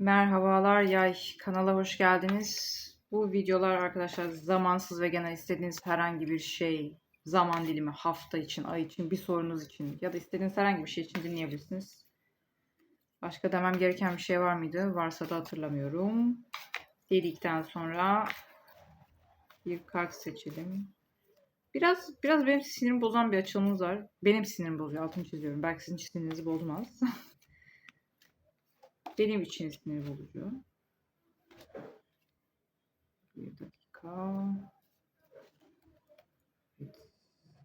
Merhabalar yay kanala hoş geldiniz. Bu videolar arkadaşlar zamansız ve genel istediğiniz herhangi bir şey, zaman dilimi, hafta için, ay için, bir sorunuz için ya da istediğiniz herhangi bir şey için dinleyebilirsiniz. Başka demem gereken bir şey var mıydı? Varsa da hatırlamıyorum. Dedikten sonra bir kart seçelim. Biraz biraz benim sinirimi bozan bir açılımımız var. Benim sinirimi bozuyor. Altını çiziyorum. Belki sizin sinirinizi bozmaz. Benim için sinir bozucu. Bir dakika.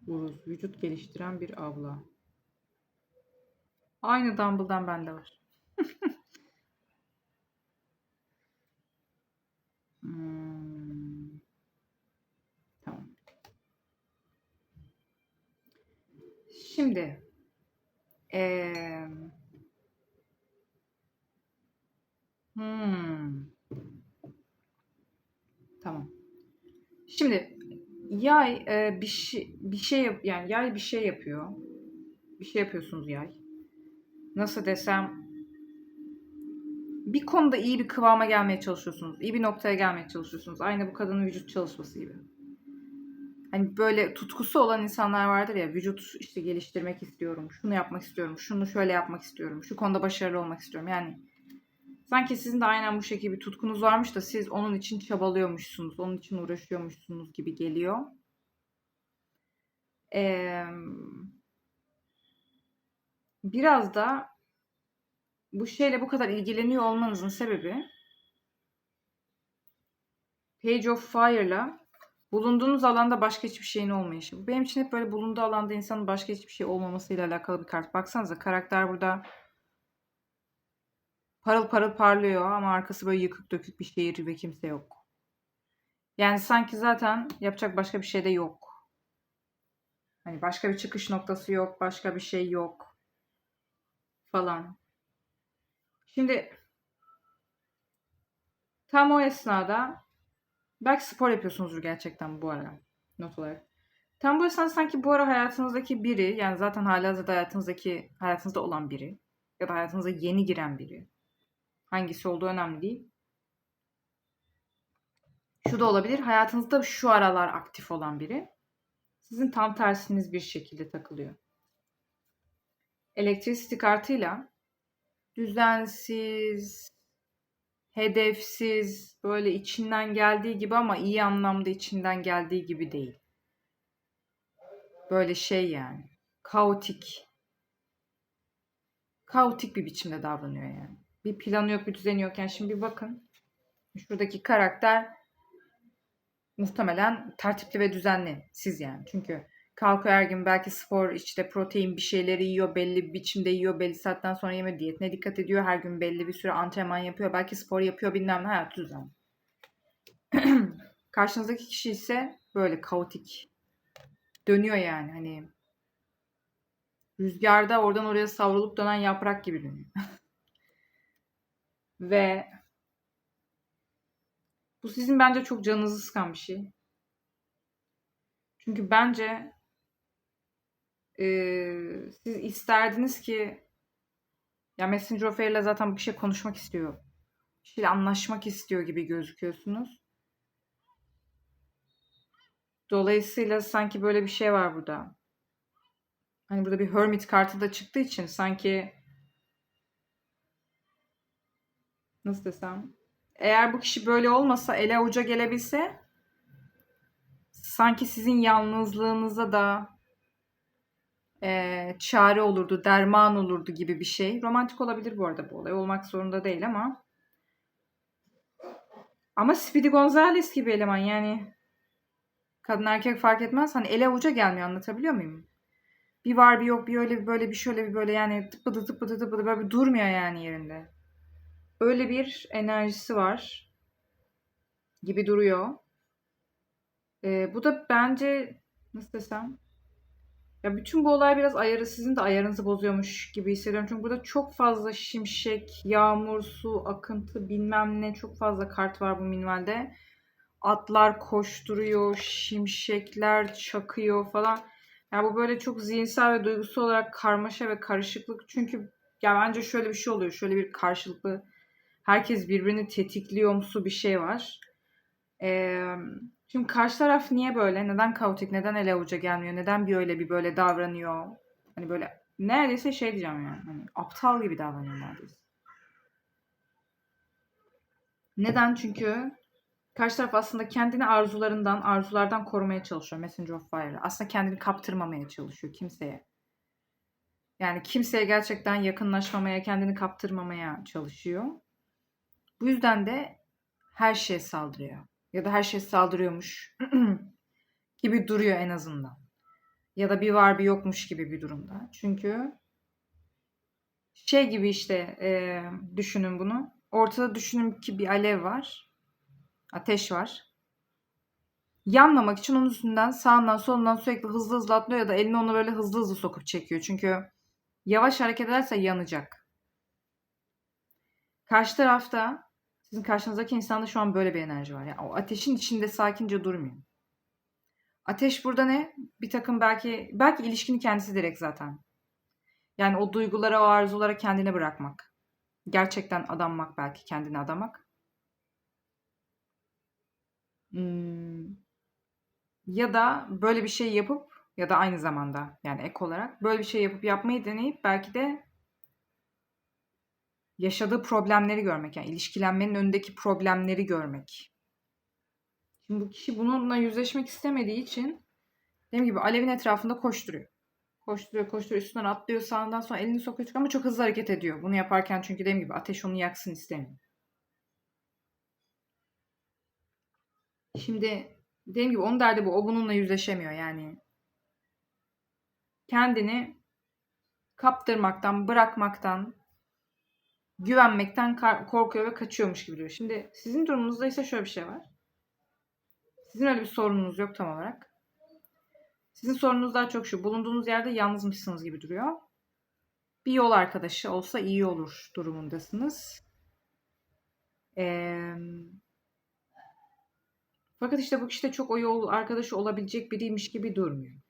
Evet. Vücut geliştiren bir abla. Aynı Dumbledore'dan bende var. Hmm. Tamam. Şimdi eee Hmm. Tamam. Şimdi yay e, bir şey bir şey yap yani yay bir şey yapıyor. Bir şey yapıyorsunuz yay. Nasıl desem bir konuda iyi bir kıvama gelmeye çalışıyorsunuz. iyi bir noktaya gelmeye çalışıyorsunuz. Aynı bu kadının vücut çalışması gibi. Hani böyle tutkusu olan insanlar vardır ya vücut işte geliştirmek istiyorum. Şunu yapmak istiyorum. Şunu şöyle yapmak istiyorum. Şu konuda başarılı olmak istiyorum. Yani Sanki sizin de aynen bu şekilde bir tutkunuz varmış da siz onun için çabalıyormuşsunuz, onun için uğraşıyormuşsunuz gibi geliyor. Ee, biraz da bu şeyle bu kadar ilgileniyor olmanızın sebebi Page of Fire'la bulunduğunuz alanda başka hiçbir şeyin olmayışı. Benim için hep böyle bulunduğu alanda insanın başka hiçbir şey olmamasıyla alakalı bir kart. Baksanıza karakter burada Parıl parıl parlıyor ama arkası böyle yıkık dökük bir şehir ve kimse yok. Yani sanki zaten yapacak başka bir şey de yok. Hani başka bir çıkış noktası yok, başka bir şey yok falan. Şimdi tam o esnada belki spor yapıyorsunuzdur gerçekten bu ara not olarak. Tam bu esnada sanki bu ara hayatınızdaki biri yani zaten halihazırda hayatınızdaki hayatınızda olan biri ya da hayatınıza yeni giren biri Hangisi olduğu önemli değil. Şu da olabilir. Hayatınızda şu aralar aktif olan biri. Sizin tam tersiniz bir şekilde takılıyor. Electricity kartıyla düzensiz, hedefsiz, böyle içinden geldiği gibi ama iyi anlamda içinden geldiği gibi değil. Böyle şey yani. Kaotik. Kaotik bir biçimde davranıyor yani bir planı yok, bir düzeni yokken şimdi bir bakın. Şuradaki karakter muhtemelen tertipli ve düzenli. Siz yani. Çünkü kalkıyor her gün belki spor, işte protein bir şeyleri yiyor, belli bir biçimde yiyor, belli saatten sonra yeme diyetine dikkat ediyor. Her gün belli bir süre antrenman yapıyor, belki spor yapıyor bilmem ne hayatı düzenli. Karşınızdaki kişi ise böyle kaotik. Dönüyor yani hani rüzgarda oradan oraya savrulup dönen yaprak gibi dönüyor. Ve bu sizin bence çok canınızı sıkan bir şey. Çünkü bence e, siz isterdiniz ki ya Messenger of Air'le zaten bir şey konuşmak istiyor. Bir şeyle anlaşmak istiyor gibi gözüküyorsunuz. Dolayısıyla sanki böyle bir şey var burada. Hani burada bir Hermit kartı da çıktığı için sanki nasıl desem eğer bu kişi böyle olmasa ele avuca gelebilse sanki sizin yalnızlığınıza da e, çare olurdu, derman olurdu gibi bir şey. Romantik olabilir bu arada bu olay. Olmak zorunda değil ama ama Speedy Gonzales gibi eleman yani kadın erkek fark etmez. Hani ele avuca gelmiyor anlatabiliyor muyum? Bir var bir yok bir öyle bir böyle bir şöyle bir böyle yani tıpıdı tıpıdı tıpıdı böyle bir durmuyor yani yerinde. Öyle bir enerjisi var gibi duruyor. Ee, bu da bence nasıl desem ya bütün bu olay biraz ayarı sizin de ayarınızı bozuyormuş gibi hissediyorum. Çünkü burada çok fazla şimşek, yağmur, su, akıntı bilmem ne çok fazla kart var bu minvalde. Atlar koşturuyor, şimşekler çakıyor falan. Ya bu böyle çok zihinsel ve duygusal olarak karmaşa ve karışıklık. Çünkü ya bence şöyle bir şey oluyor. Şöyle bir karşılıklı herkes birbirini tetikliyorumsu bir şey var. Ee, şimdi karşı taraf niye böyle? Neden kaotik? Neden ele avuca gelmiyor? Neden bir öyle bir böyle davranıyor? Hani böyle neredeyse şey diyeceğim yani. Hani aptal gibi davranıyor neredeyse. Neden? Çünkü karşı taraf aslında kendini arzularından, arzulardan korumaya çalışıyor Messenger of Fire. Aslında kendini kaptırmamaya çalışıyor kimseye. Yani kimseye gerçekten yakınlaşmamaya, kendini kaptırmamaya çalışıyor. Bu yüzden de her şeye saldırıyor. Ya da her şey saldırıyormuş gibi duruyor en azından. Ya da bir var bir yokmuş gibi bir durumda. Çünkü şey gibi işte e, düşünün bunu. Ortada düşünün ki bir alev var. Ateş var. Yanmamak için onun üstünden sağından solundan sürekli hızlı hızlı atlıyor ya da elini onu böyle hızlı hızlı sokup çekiyor. Çünkü yavaş hareket ederse yanacak. Karşı tarafta sizin karşınızdaki insanda şu an böyle bir enerji var. Yani o ateşin içinde sakince durmuyor. Ateş burada ne? Bir takım belki belki ilişkinin kendisi direkt zaten. Yani o duygulara, o arzulara kendine bırakmak. Gerçekten adanmak belki kendine adamak. Hmm. Ya da böyle bir şey yapıp ya da aynı zamanda yani ek olarak böyle bir şey yapıp yapmayı deneyip belki de yaşadığı problemleri görmek yani ilişkilenmenin önündeki problemleri görmek. Şimdi bu kişi bununla yüzleşmek istemediği için dediğim gibi alevin etrafında koşturuyor. Koşturuyor, koşturuyor, üstünden atlıyor, sağından sonra elini sokuyor ama çok hızlı hareket ediyor. Bunu yaparken çünkü dediğim gibi ateş onu yaksın istemiyor. Şimdi dediğim gibi onun derdi bu. O bununla yüzleşemiyor yani. Kendini kaptırmaktan, bırakmaktan, güvenmekten korkuyor ve kaçıyormuş gibi duruyor. Şimdi sizin durumunuzda ise şöyle bir şey var. Sizin öyle bir sorununuz yok tam olarak. Sizin sorununuz daha çok şu. Bulunduğunuz yerde yalnızmışsınız gibi duruyor. Bir yol arkadaşı olsa iyi olur durumundasınız. Ee, fakat işte bu kişi de çok o yol arkadaşı olabilecek biriymiş gibi durmuyor.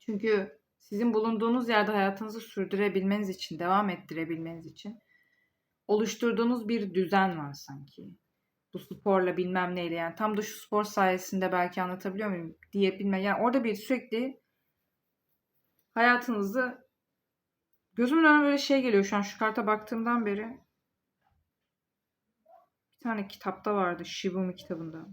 Çünkü sizin bulunduğunuz yerde hayatınızı sürdürebilmeniz için, devam ettirebilmeniz için oluşturduğunuz bir düzen var sanki. Bu sporla bilmem neyle yani tam da şu spor sayesinde belki anlatabiliyor muyum diye bilmem. Yani orada bir sürekli hayatınızı gözümün önüne böyle şey geliyor şu an şu karta baktığımdan beri. Bir tane kitapta vardı Shibumi kitabında.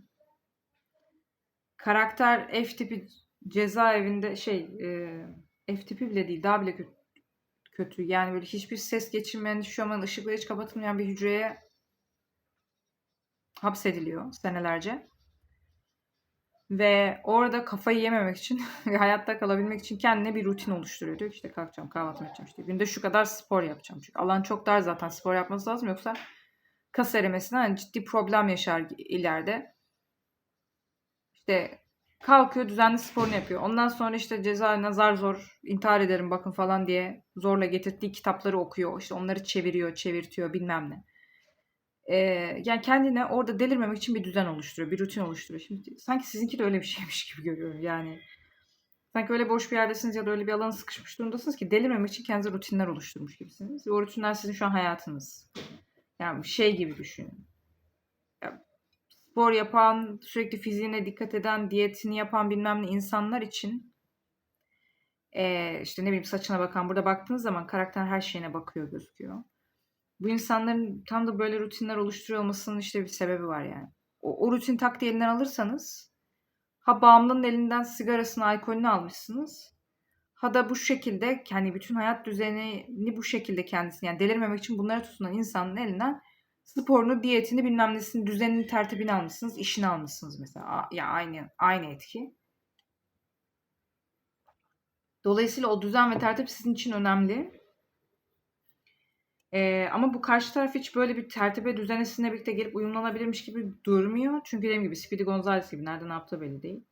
Karakter F tipi cezaevinde şey e, F tipi bile değil daha bile kötü, kötü. Yani böyle hiçbir ses geçirmeyen, şu an ışıkları hiç kapatılmayan bir hücreye hapsediliyor senelerce. Ve orada kafayı yememek için hayatta kalabilmek için kendine bir rutin oluşturuyor. Diyor ki işte kalkacağım kahvaltımı edeceğim işte. Günde şu kadar spor yapacağım. Çünkü alan çok dar zaten spor yapması lazım. Yoksa kas erimesinden ciddi problem yaşar ileride. İşte kalkıyor düzenli sporunu yapıyor. Ondan sonra işte cezaevine zar zor intihar ederim bakın falan diye zorla getirdiği kitapları okuyor. İşte onları çeviriyor, çevirtiyor bilmem ne. Ee, yani kendine orada delirmemek için bir düzen oluşturuyor, bir rutin oluşturuyor. Şimdi sanki sizinki de öyle bir şeymiş gibi görüyorum yani. Sanki öyle boş bir yerdesiniz ya da öyle bir alana sıkışmış durumdasınız ki delirmemek için kendinize rutinler oluşturmuş gibisiniz. Ve o rutinler sizin şu an hayatınız. Yani şey gibi düşünün. Spor yapan, sürekli fiziğine dikkat eden, diyetini yapan bilmem ne insanlar için e, işte ne bileyim saçına bakan, burada baktığınız zaman karakter her şeyine bakıyor gözüküyor bu insanların tam da böyle rutinler oluşturuyor olmasının işte bir sebebi var yani. O, o rutin tak elinden alırsanız ha bağımlının elinden sigarasını, alkolünü almışsınız. Ha da bu şekilde hani bütün hayat düzenini bu şekilde kendisini yani delirmemek için bunlara tutunan insanın elinden sporunu, diyetini, bilmem nesini, düzenini, tertibini almışsınız, işini almışsınız mesela. Ya aynı aynı etki. Dolayısıyla o düzen ve tertip sizin için önemli. Ee, ama bu karşı taraf hiç böyle bir tertibe düzene sizinle birlikte gelip uyumlanabilirmiş gibi durmuyor. Çünkü dediğim gibi Speedy Gonzales gibi nerede ne yaptığı belli değil.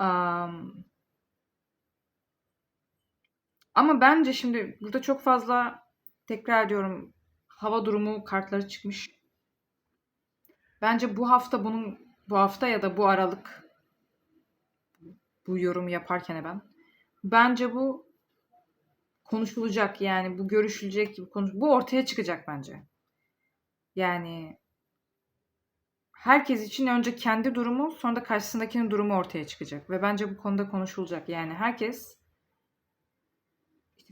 Um, ama bence şimdi burada çok fazla tekrar ediyorum hava durumu kartları çıkmış. Bence bu hafta bunun bu hafta ya da bu aralık bu yorumu yaparken ben bence bu konuşulacak yani bu görüşülecek gibi konuş bu ortaya çıkacak bence. Yani herkes için önce kendi durumu sonra da karşısındakinin durumu ortaya çıkacak ve bence bu konuda konuşulacak. Yani herkes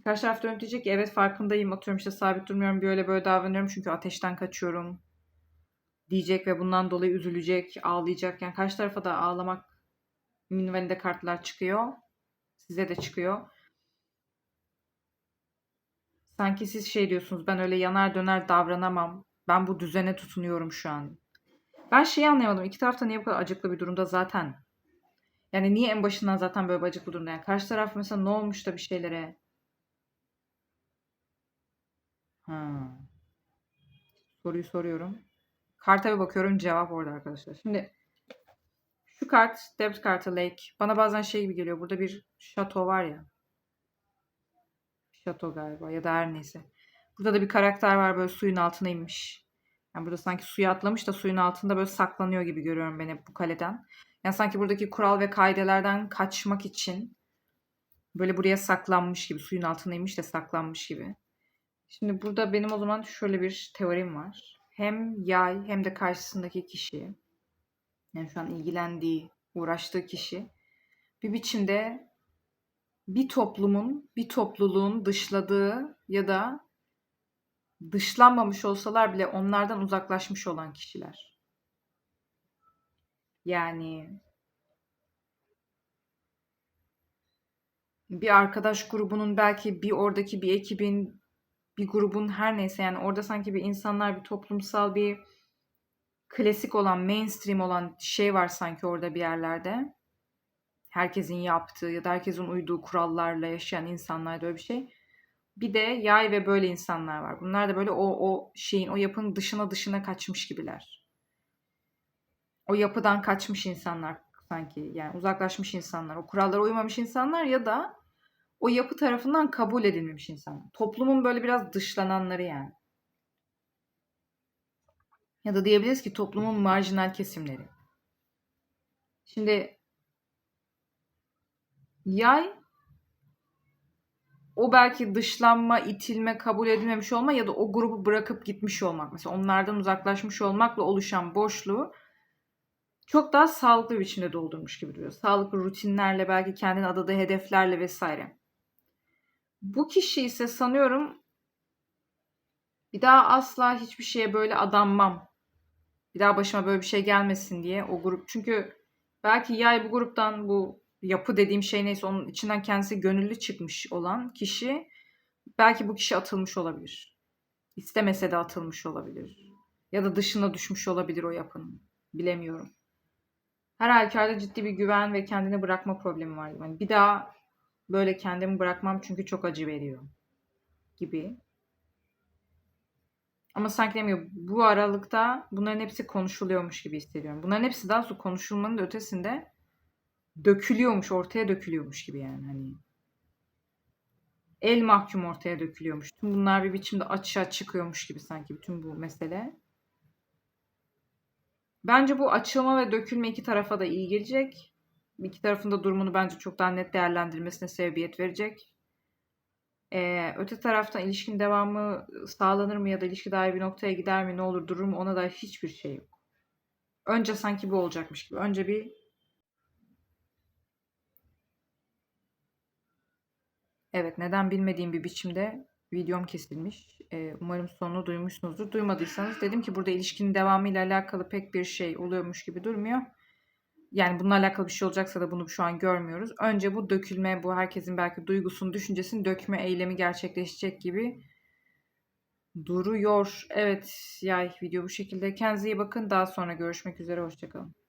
karşı taraf dönüp diyecek ki evet farkındayım atıyorum işte sabit durmuyorum böyle böyle davranıyorum çünkü ateşten kaçıyorum diyecek ve bundan dolayı üzülecek, ağlayacak. Yani karşı tarafa da ağlamak minvalinde kartlar çıkıyor. Size de çıkıyor. Sanki siz şey diyorsunuz ben öyle yanar döner davranamam. Ben bu düzene tutunuyorum şu an. Ben şeyi anlayamadım. İki tarafta niye bu kadar acıklı bir durumda zaten? Yani niye en başından zaten böyle bir acıklı durumda? Yani karşı taraf mesela ne olmuş da bir şeylere? Soruyu soruyorum. Karta bir bakıyorum cevap orada arkadaşlar. Şimdi şu kart depth kartı lake. Bana bazen şey gibi geliyor. Burada bir şato var ya. Şato galiba ya da her neyse. Burada da bir karakter var böyle suyun altına inmiş. Yani burada sanki suya atlamış da suyun altında böyle saklanıyor gibi görüyorum ben hep bu kaleden. Yani sanki buradaki kural ve kaidelerden kaçmak için böyle buraya saklanmış gibi suyun altına inmiş de saklanmış gibi. Şimdi burada benim o zaman şöyle bir teorim var. Hem yay hem de karşısındaki kişi yani şu an ilgilendiği, uğraştığı kişi bir biçimde bir toplumun, bir topluluğun dışladığı ya da dışlanmamış olsalar bile onlardan uzaklaşmış olan kişiler. Yani bir arkadaş grubunun belki bir oradaki bir ekibin bir grubun her neyse yani orada sanki bir insanlar bir toplumsal bir klasik olan mainstream olan şey var sanki orada bir yerlerde. Herkesin yaptığı ya da herkesin uyduğu kurallarla yaşayan insanlar da öyle bir şey. Bir de yay ve böyle insanlar var. Bunlar da böyle o, o şeyin, o yapının dışına dışına kaçmış gibiler. O yapıdan kaçmış insanlar sanki. Yani uzaklaşmış insanlar. O kurallara uymamış insanlar ya da o yapı tarafından kabul edilmemiş insanlar. Toplumun böyle biraz dışlananları yani. Ya da diyebiliriz ki toplumun marjinal kesimleri. Şimdi yay o belki dışlanma, itilme, kabul edilmemiş olma ya da o grubu bırakıp gitmiş olmak. Mesela onlardan uzaklaşmış olmakla oluşan boşluğu çok daha sağlıklı bir biçimde doldurmuş gibi duruyor. Sağlıklı rutinlerle, belki kendine adadığı hedeflerle vesaire. Bu kişi ise sanıyorum bir daha asla hiçbir şeye böyle adanmam. Bir daha başıma böyle bir şey gelmesin diye o grup. Çünkü belki yay bu gruptan bu yapı dediğim şey neyse onun içinden kendisi gönüllü çıkmış olan kişi belki bu kişi atılmış olabilir. İstemese de atılmış olabilir. Ya da dışına düşmüş olabilir o yapının. Bilemiyorum. Her halükarda ciddi bir güven ve kendini bırakma problemi var. Yani bir daha böyle kendimi bırakmam çünkü çok acı veriyor gibi. Ama sanki demiyor bu aralıkta bunların hepsi konuşuluyormuş gibi hissediyorum. Bunların hepsi daha sonra konuşulmanın da ötesinde dökülüyormuş, ortaya dökülüyormuş gibi yani hani. El mahkum ortaya dökülüyormuş. Tüm bunlar bir biçimde açığa çıkıyormuş gibi sanki bütün bu mesele. Bence bu açılma ve dökülme iki tarafa da iyi gelecek. İki tarafın da durumunu bence çok daha net değerlendirmesine sebebiyet verecek. Ee, öte taraftan ilişkin devamı sağlanır mı ya da ilişki daha bir noktaya gider mi ne olur durur mu ona dair hiçbir şey yok. Önce sanki bu olacakmış gibi. Önce bir Evet neden bilmediğim bir biçimde videom kesilmiş. Ee, umarım sonunu duymuşsunuzdur. Duymadıysanız dedim ki burada ilişkinin devamıyla alakalı pek bir şey oluyormuş gibi durmuyor. Yani bununla alakalı bir şey olacaksa da bunu şu an görmüyoruz. Önce bu dökülme, bu herkesin belki duygusunu, düşüncesini dökme eylemi gerçekleşecek gibi duruyor. Evet yay video bu şekilde. Kendinize iyi bakın. Daha sonra görüşmek üzere. Hoşçakalın.